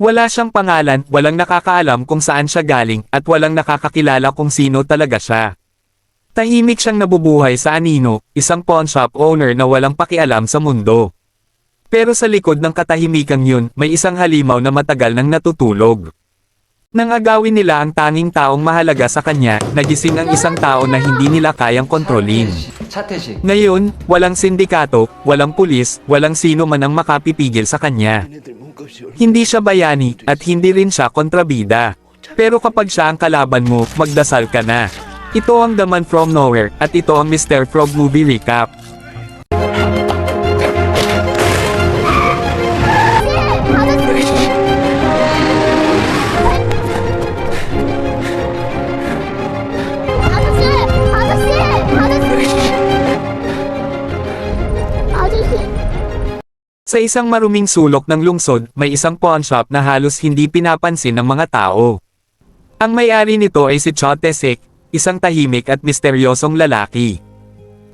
Wala siyang pangalan, walang nakakaalam kung saan siya galing, at walang nakakakilala kung sino talaga siya. Tahimik siyang nabubuhay sa Anino, isang pawnshop owner na walang pakialam sa mundo. Pero sa likod ng katahimikan yun, may isang halimaw na matagal nang natutulog. Nang agawin nila ang tanging taong mahalaga sa kanya, nagising ang isang tao na hindi nila kayang kontrolin. Ngayon, walang sindikato, walang pulis, walang sino man ang makapipigil sa kanya. Hindi siya bayani, at hindi rin siya kontrabida. Pero kapag siya ang kalaban mo, magdasal ka na. Ito ang The Man From Nowhere, at ito ang Mr. Frog Movie Recap. Sa isang maruming sulok ng lungsod, may isang pawn shop na halos hindi pinapansin ng mga tao. Ang may-ari nito ay si Chotesek, isang tahimik at misteryosong lalaki.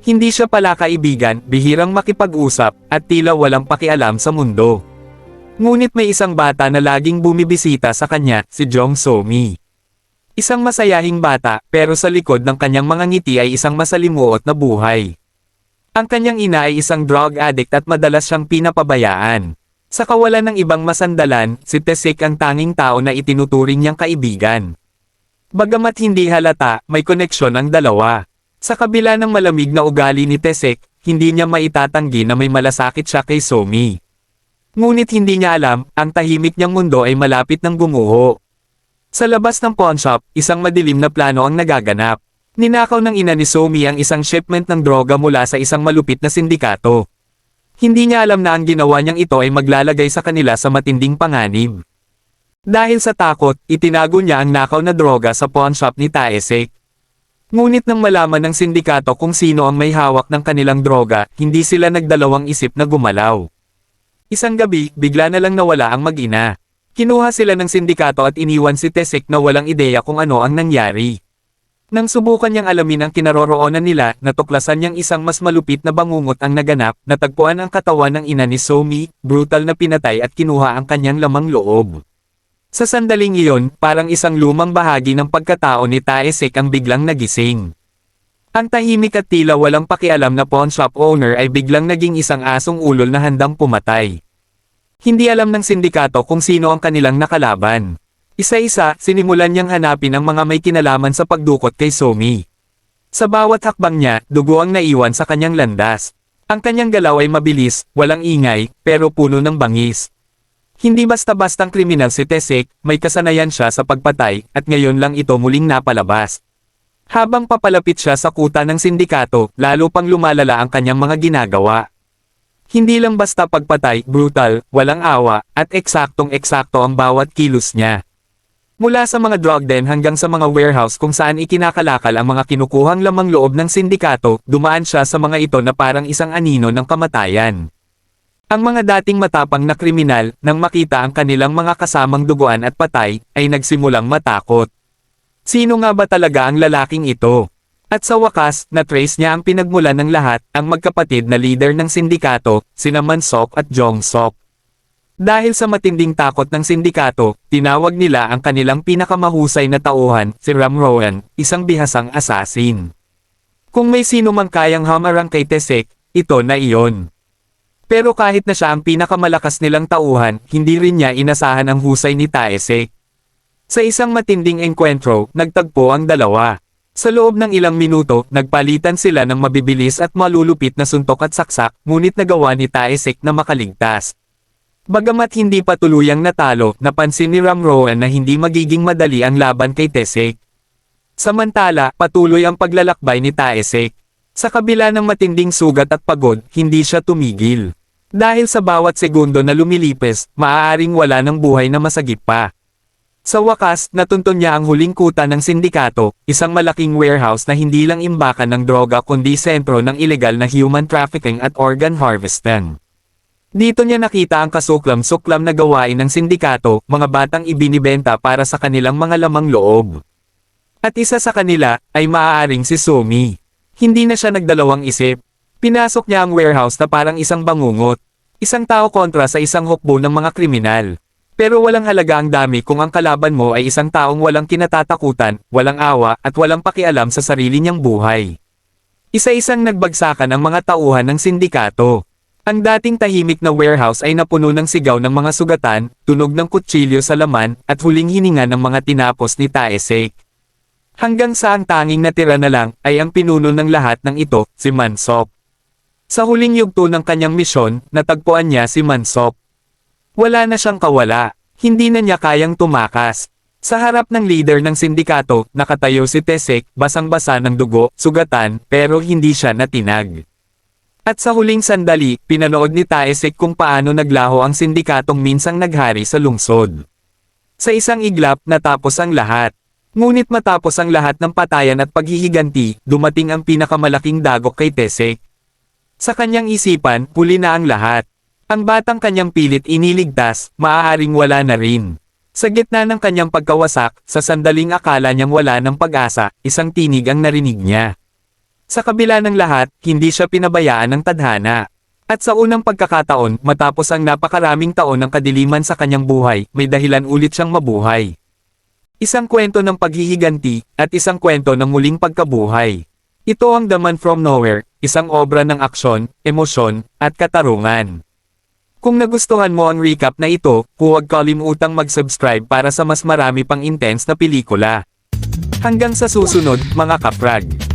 Hindi siya pala kaibigan, bihirang makipag-usap, at tila walang pakialam sa mundo. Ngunit may isang bata na laging bumibisita sa kanya, si Jong Somi. Isang masayahing bata, pero sa likod ng kanyang mga ngiti ay isang masalimuot na buhay. Ang kanyang ina ay isang drug addict at madalas siyang pinapabayaan. Sa kawalan ng ibang masandalan, si Tesik ang tanging tao na itinuturing niyang kaibigan. Bagamat hindi halata, may koneksyon ang dalawa. Sa kabila ng malamig na ugali ni Tesek, hindi niya maitatanggi na may malasakit siya kay Somi. Ngunit hindi niya alam, ang tahimik niyang mundo ay malapit ng gumuho. Sa labas ng pawn shop, isang madilim na plano ang nagaganap. Ninakaw ng ina ni Somi ang isang shipment ng droga mula sa isang malupit na sindikato. Hindi niya alam na ang ginawa niyang ito ay maglalagay sa kanila sa matinding panganib. Dahil sa takot, itinago niya ang nakaw na droga sa pawn shop ni Taesek. Ngunit nang malaman ng sindikato kung sino ang may hawak ng kanilang droga, hindi sila nagdalawang isip na gumalaw. Isang gabi, bigla na lang nawala ang mag-ina. Kinuha sila ng sindikato at iniwan si Tesek na walang ideya kung ano ang nangyari. Nang subukan niyang alamin ang kinaroroonan nila, natuklasan niyang isang mas malupit na bangungot ang naganap, natagpuan ang katawan ng ina ni Somi, brutal na pinatay at kinuha ang kanyang lamang loob. Sa sandaling iyon, parang isang lumang bahagi ng pagkatao ni Taesek ang biglang nagising. Ang tahimik at tila walang pakialam na pawn shop owner ay biglang naging isang asong ulol na handang pumatay. Hindi alam ng sindikato kung sino ang kanilang nakalaban. Isa-isa, sinimulan niyang hanapin ang mga may kinalaman sa pagdukot kay Somi. Sa bawat hakbang niya, dugo ang naiwan sa kanyang landas. Ang kanyang galaw ay mabilis, walang ingay, pero puno ng bangis. Hindi basta-bastang kriminal si Tesek, may kasanayan siya sa pagpatay, at ngayon lang ito muling napalabas. Habang papalapit siya sa kuta ng sindikato, lalo pang lumalala ang kanyang mga ginagawa. Hindi lang basta pagpatay, brutal, walang awa, at eksaktong-eksakto ang bawat kilos niya. Mula sa mga drug den hanggang sa mga warehouse kung saan ikinakalakal ang mga kinukuhang lamang loob ng sindikato, dumaan siya sa mga ito na parang isang anino ng kamatayan. Ang mga dating matapang na kriminal, nang makita ang kanilang mga kasamang duguan at patay, ay nagsimulang matakot. Sino nga ba talaga ang lalaking ito? At sa wakas, na-trace niya ang pinagmulan ng lahat, ang magkapatid na leader ng sindikato, sina Mansok at Jong Sok. Dahil sa matinding takot ng sindikato, tinawag nila ang kanilang pinakamahusay na tauhan, si Ram Rowan, isang bihasang asasin. Kung may sino mang kayang hamarang kay Tesek, ito na iyon. Pero kahit na siya ang pinakamalakas nilang tauhan, hindi rin niya inasahan ang husay ni Taesek. Sa isang matinding engkwentro, nagtagpo ang dalawa. Sa loob ng ilang minuto, nagpalitan sila ng mabibilis at malulupit na suntok at saksak, ngunit nagawa ni Taesek na makaligtas. Bagamat hindi pa tuluyang natalo, napansin ni Ram Rowan na hindi magiging madali ang laban kay Tesek. Samantala, patuloy ang paglalakbay ni Taesek. Sa kabila ng matinding sugat at pagod, hindi siya tumigil. Dahil sa bawat segundo na lumilipes, maaaring wala ng buhay na masagip pa. Sa wakas, natuntun niya ang huling kuta ng sindikato, isang malaking warehouse na hindi lang imbakan ng droga kundi sentro ng ilegal na human trafficking at organ harvesting. Dito niya nakita ang kasuklam-suklam na gawain ng sindikato, mga batang ibinibenta para sa kanilang mga lamang loob. At isa sa kanila, ay maaaring si Sumi. Hindi na siya nagdalawang isip. Pinasok niya ang warehouse na parang isang bangungot. Isang tao kontra sa isang hukbo ng mga kriminal. Pero walang halaga ang dami kung ang kalaban mo ay isang taong walang kinatatakutan, walang awa, at walang pakialam sa sarili niyang buhay. Isa-isang nagbagsakan ang mga tauhan ng sindikato. Ang dating tahimik na warehouse ay napuno ng sigaw ng mga sugatan, tunog ng kutsilyo sa laman, at huling hininga ng mga tinapos ni Taesek. Hanggang sa ang tanging natira na lang ay ang pinuno ng lahat ng ito, si Mansop. Sa huling yugto ng kanyang misyon, natagpuan niya si Mansop. Wala na siyang kawala, hindi na niya kayang tumakas. Sa harap ng leader ng sindikato, nakatayo si Tesek, basang-basa ng dugo, sugatan, pero hindi siya natinag. At sa huling sandali, pinanood ni Taesek kung paano naglaho ang sindikatong minsang naghari sa lungsod. Sa isang iglap, natapos ang lahat. Ngunit matapos ang lahat ng patayan at paghihiganti, dumating ang pinakamalaking dagok kay Tesek. Sa kanyang isipan, huli na ang lahat. Ang batang kanyang pilit iniligtas, maaaring wala na rin. Sa gitna ng kanyang pagkawasak, sa sandaling akala niyang wala ng pag-asa, isang tinig ang narinig niya. Sa kabila ng lahat, hindi siya pinabayaan ng tadhana. At sa unang pagkakataon, matapos ang napakaraming taon ng kadiliman sa kanyang buhay, may dahilan ulit siyang mabuhay. Isang kwento ng paghihiganti, at isang kwento ng muling pagkabuhay. Ito ang The Man From Nowhere, isang obra ng aksyon, emosyon, at katarungan. Kung nagustuhan mo ang recap na ito, huwag kalimutang mag-subscribe para sa mas marami pang intense na pelikula. Hanggang sa susunod, mga kaprag.